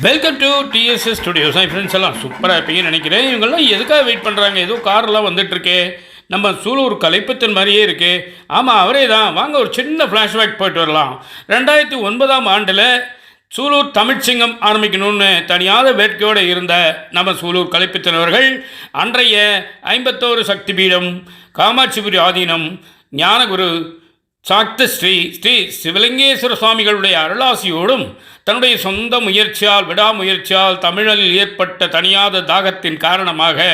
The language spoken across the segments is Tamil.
வெல்கம் டு டிஎஸ்எஸ் ஸ்டுடியோஸ் என் ஃப்ரெண்ட்ஸ் எல்லாம் சூப்பராக இருப்பீங்கன்னு நினைக்கிறேன். இவங்கெல்லாம் எதுக்காக வெயிட் பண்ணுறாங்க ஏதோ கார்லாம் வந்துட்டுருக்கே நம்ம சூலூர் கலைப்பத்தன் மாதிரியே இருக்குது ஆமாம் அவரே தான் வாங்க ஒரு சின்ன ஃப்ளாஷ்பேக் போயிட்டு வரலாம். ரெண்டாயிரத்தி ஒன்பதாம் ஆண்டில் சூலூர் தமிழ்ச்சிங்கம் ஆரம்பிக்கணும்னு தனியாத வேட்கையோடு இருந்த நம்ம சூலூர் கலைப்பித்தன் அவர்கள் அன்றைய ஐம்பத்தோரு சக்தி பீடம் காமாட்சிபுரி ஆதீனம் ஞானகுரு சாக்த ஸ்ரீ ஸ்ரீ சிவலிங்கேஸ்வர சுவாமிகளுடைய அருளாசியோடும் தன்னுடைய சொந்த முயற்சியால் விடாமுயற்சியால் தமிழில் ஏற்பட்ட தனியாத தாகத்தின் காரணமாக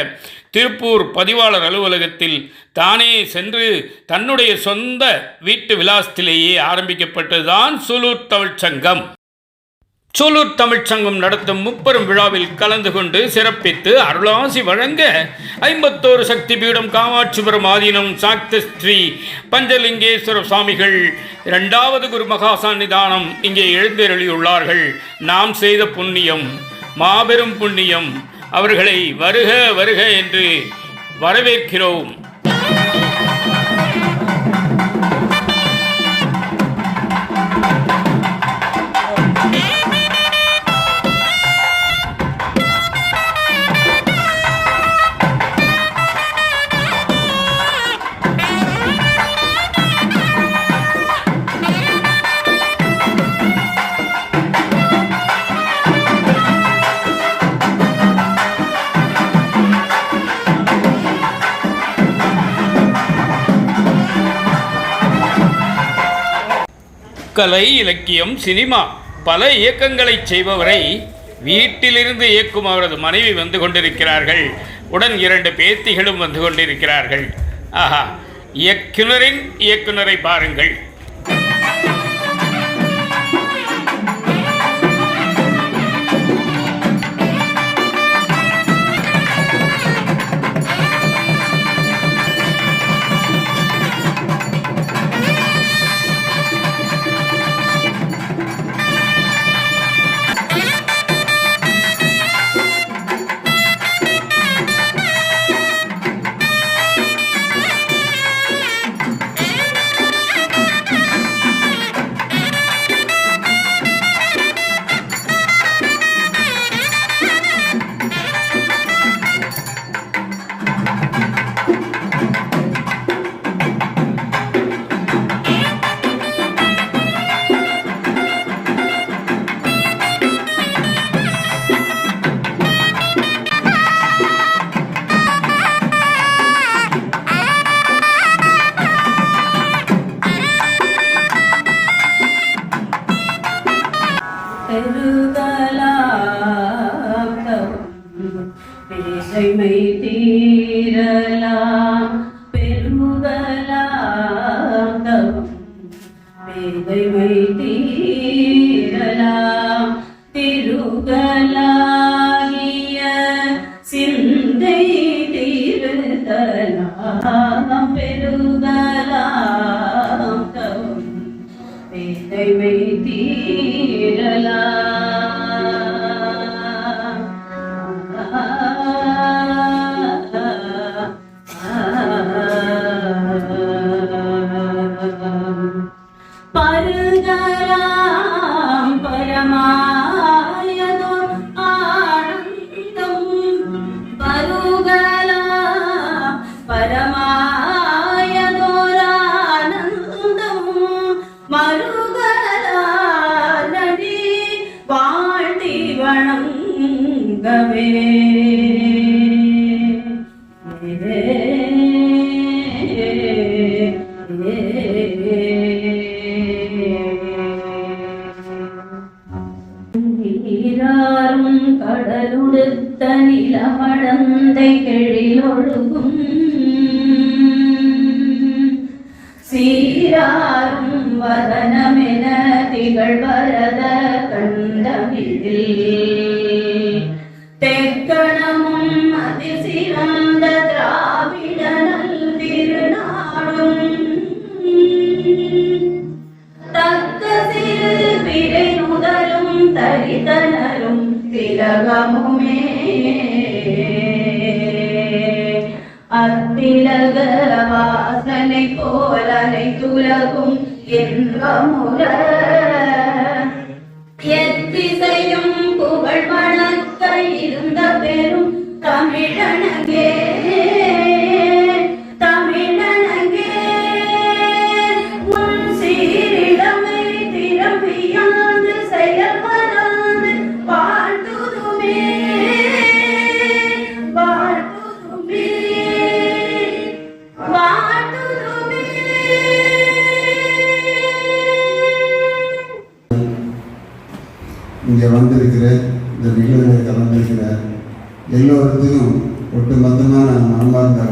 திருப்பூர் பதிவாளர் அலுவலகத்தில் தானே சென்று தன்னுடைய சொந்த வீட்டு விலாசத்திலேயே ஆரம்பிக்கப்பட்டதுதான் சுலூர் தமிழ்ச்சங்கம் சூலூர் தமிழ்ச்சங்கம் நடத்தும் முப்பெரும் விழாவில் கலந்து கொண்டு சிறப்பித்து அருளாசி வழங்க ஐம்பத்தோரு சக்தி பீடம் காமாட்சிபுரம் ஆதீனம் சாக்த ஸ்ரீ பஞ்சலிங்கேஸ்வர சுவாமிகள் இரண்டாவது குரு மகாசாநிதானம் இங்கே எழுந்தருளியுள்ளார்கள். நாம் செய்த புண்ணியம் மாபெரும் புண்ணியம். அவர்களை வருக வருக என்று வரவேற்கிறோம். கலை இலக்கியம் சினிமா பல இயக்கங்களை செய்பவரை வீட்டிலிருந்து இயக்கும் அவரது மனைவி வந்து கொண்டிருக்கிறார்கள். உடன் இரண்டு பேத்திகளும் வந்து கொண்டிருக்கிறார்கள். ஆஹா இயக்குனரின் இயக்குனரை பாருங்கள். பகைமை தீரலாம். பெருகலாம் தவம் பேதைமை தீரலாம். திருகலாகிய சிந்தை தீர்த்தலாம். பெருகலாம் தவம் பேதைமை பருகலாம் பரமா வதனமென திகழ் வரத கண்டமிதில் தெக்கணமும் அதிசிறந்த திராவிடனல் திருநாடும் தக்க சிறு பிறை முதலும் தரிதனரும் திலகமுமே அத்திலக வாசனை போலனை துலகும் இன்பமுற எத்திசையும் புகழ் வணக்க இருந்த பெரும் கலந்திருக்கிற எல்லோருக்கும் மனமாக மனமார்ந்த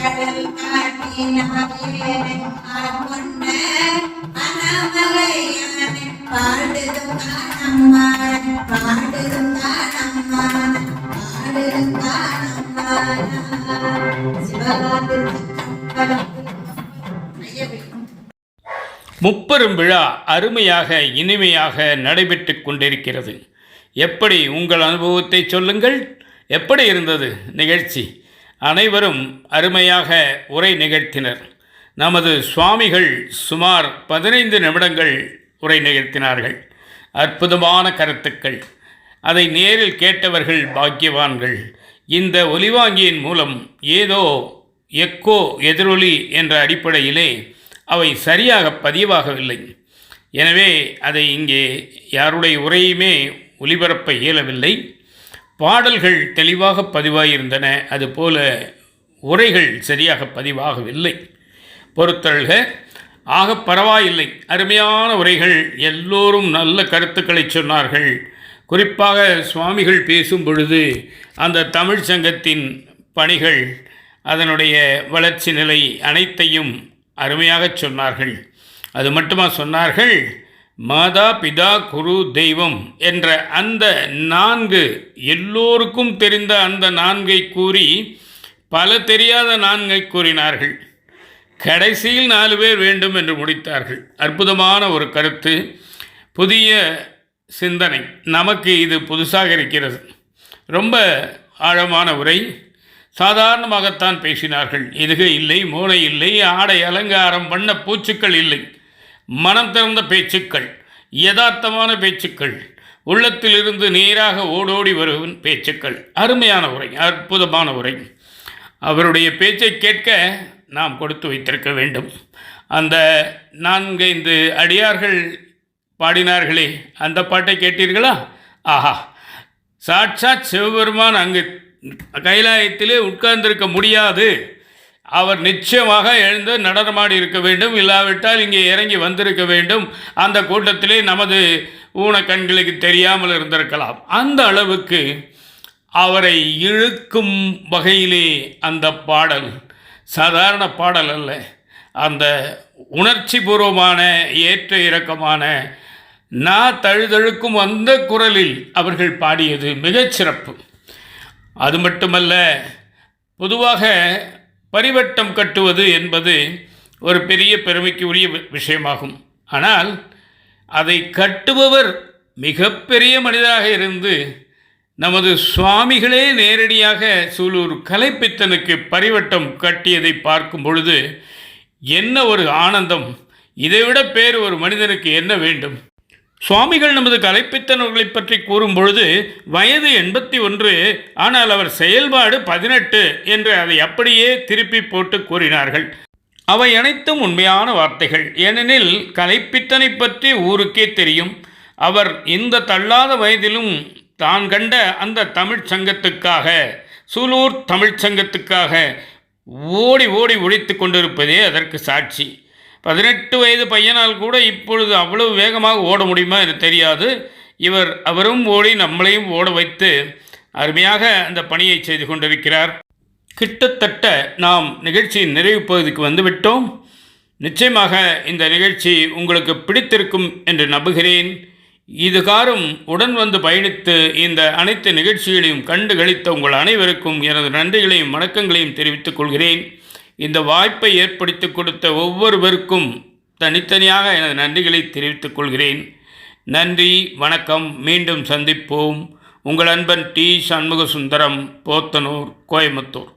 கடல் பாடுதும் காணம்மா பாடுதும் காணம்மா பாடுதும் காணம்மா முப்பெரும் விழா அருமையாக இனிமையாக நடைபெற்று கொண்டிருக்கிறது. எப்படி உங்கள் அனுபவத்தை சொல்லுங்கள்? எப்படி இருந்தது நிகழ்ச்சி? அனைவரும் அருமையாக உரை நிகழ்த்தினர். நமது சுவாமிகள் சுமார் பதினைந்து நிமிடங்கள் உரை நிகழ்த்தினார்கள். அற்புதமான கருத்துக்கள். அதை நேரில் கேட்டவர்கள் பாக்கியவான்கள். இந்த ஒலிவாங்கியின் மூலம் ஏதோ எக்கோ எதிரொலி என்ற அடிப்படையிலே அவை சரியாக பதிவாகவில்லை. எனவே அதை இங்கே யாருடைய உரையுமே ஒலிபரப்ப இயலவில்லை. பாடல்கள் தெளிவாக பதிவாகியிருந்தன அதுபோல உரைகள் சரியாக பதிவாகவில்லை. பொறுத்தல்க ஆக பரவாயில்லை. அருமையான உரைகள் எல்லோரும் நல்ல கருத்துக்களை சொன்னார்கள். குறிப்பாக சுவாமிகள் பேசும் பொழுது அந்த தமிழ் சங்கத்தின் பணிகள் அதனுடைய வளர்ச்சி நிலை அனைத்தையும் அருமையாகச் சொன்னார்கள். அது மட்டுமா சொன்னார்கள்? மாதா பிதா குரு தெய்வம் என்ற அந்த நான்கு எல்லோருக்கும் தெரிந்த அந்த நான்கை கூறி பல தெரியாத நான்கை கூறினார்கள். கடைசியில் நாலு பேர் வேண்டும் என்று முடித்தார்கள். அற்புதமான ஒரு கருத்து புதிய சிந்தனை. நமக்கு இது புதுசாக இருக்கிறது. ரொம்ப ஆழமான உரை. சாதாரணமாகத்தான் பேசினார்கள். இதுகை இல்லை மூளை இல்லை ஆடை அலங்காரம் வண்ண பூச்சுக்கள் இல்லை. மனம் திறந்த பேச்சுக்கள் யதார்த்தமான பேச்சுக்கள் உள்ளத்திலிருந்து நேராக ஓடோடி வருவன் பேச்சுக்கள் அருமையான உரை அற்புதமான உரை. அவருடைய பேச்சை கேட்க நாம் கொடுத்து வைத்திருக்க வேண்டும். அந்த நான்கைந்து அடியார்கள் பாடினார்களே அந்த பாட்டை கேட்டீர்களா? ஆஹா! சாட்சாத் சிவபெருமான் அங்கு கைலாயத்திலே உட்கார்ந்திருக்க முடியாது. அவர் நிச்சயமாக எழுந்து நடனமாடி இருக்க வேண்டும். இல்லாவிட்டால் இங்கே இறங்கி வந்திருக்க வேண்டும். அந்த கூட்டத்திலே நமது ஊன கண்களுக்கு தெரியாமல் இருந்திருக்கலாம். அந்த அளவுக்கு அவரை இழுக்கும் வகையிலே அந்த பாடல் சாதாரண பாடல் அல்ல. அந்த உணர்ச்சிபூர்வமான ஏற்ற இறக்கமான நா தழுதழுக்கும் அந்த குரலில் அவர்கள் பாடியது மிகச்சிறப்பு அது மட்டுமல்ல பொதுவாக பரிவட்டம் கட்டுவது என்பது ஒரு பெரிய பெருமைக்கு உரிய வி- விஷயமாகும். ஆனால் அதை கட்டுபவர் மிகப்பெரிய மனிதராக இருந்து நமது சுவாமிகளே நேரடியாக சூலூர் கலைப்பித்தனுக்கு பரிவட்டம் கட்டியதை பார்க்கும் பொழுது என்ன ஒரு ஆனந்தம்? இதைவிட பேர் ஒரு மனிதனுக்கு என்ன வேண்டும்? சுவாமிகள் நமது கலைப்பித்தனர்களை பற்றி கூறும் பொழுது வயது எண்பத்தி ஒன்று ஆனால் அவர் செயல்பாடு பதினெட்டு என்று அதை அப்படியே திருப்பி போட்டு கூறினார்கள். அவை அனைத்தும் உண்மையான வார்த்தைகள். ஏனெனில் கலைப்பித்தனை பற்றி ஊருக்கே தெரியும். அவர் இந்த தள்ளாத வயதிலும் தான் கண்ட அந்த தமிழ்ச் சங்கத்துக்காக சூலூர் தமிழ்ச் சங்கத்துக்காக ஓடி ஓடி ஒழித்து கொண்டிருப்பதே அதற்கு சாட்சி. பதினெட்டு வயது பையனால் கூட இப்பொழுது அவ்வளவு வேகமாக ஓட முடியுமா என்று தெரியாது. இவர் அவரும் ஓடி நம்மளையும் ஓட வைத்து அருமையாக அந்த பணியை செய்து கொண்டிருக்கிறார். கிட்டத்தட்ட நாம் நிகழ்ச்சியின் நிறைவு பகுதிக்கு வந்துவிட்டோம். நிச்சயமாக இந்த நிகழ்ச்சி உங்களுக்கு பிடித்திருக்கும் என்று நம்புகிறேன். இதுகாரும் உடன் வந்து பயணித்து இந்த அனைத்து நிகழ்ச்சிகளையும் கண்டு கழித்த உங்கள் அனைவருக்கும் எனது நன்றிகளையும் வணக்கங்களையும் தெரிவித்துக் கொள்கிறேன். இந்த வாய்ப்பை ஏற்படுத்தி கொடுத்த ஒவ்வொருவருக்கும் தனித்தனியாக எனது நன்றிகளை தெரிவித்துக் கொள்கிறேன். நன்றி வணக்கம். மீண்டும் சந்திப்போம். உங்கள் அன்பன் டி சண்முக சுந்தரம் போத்தனூர் கோயம்புத்தூர்.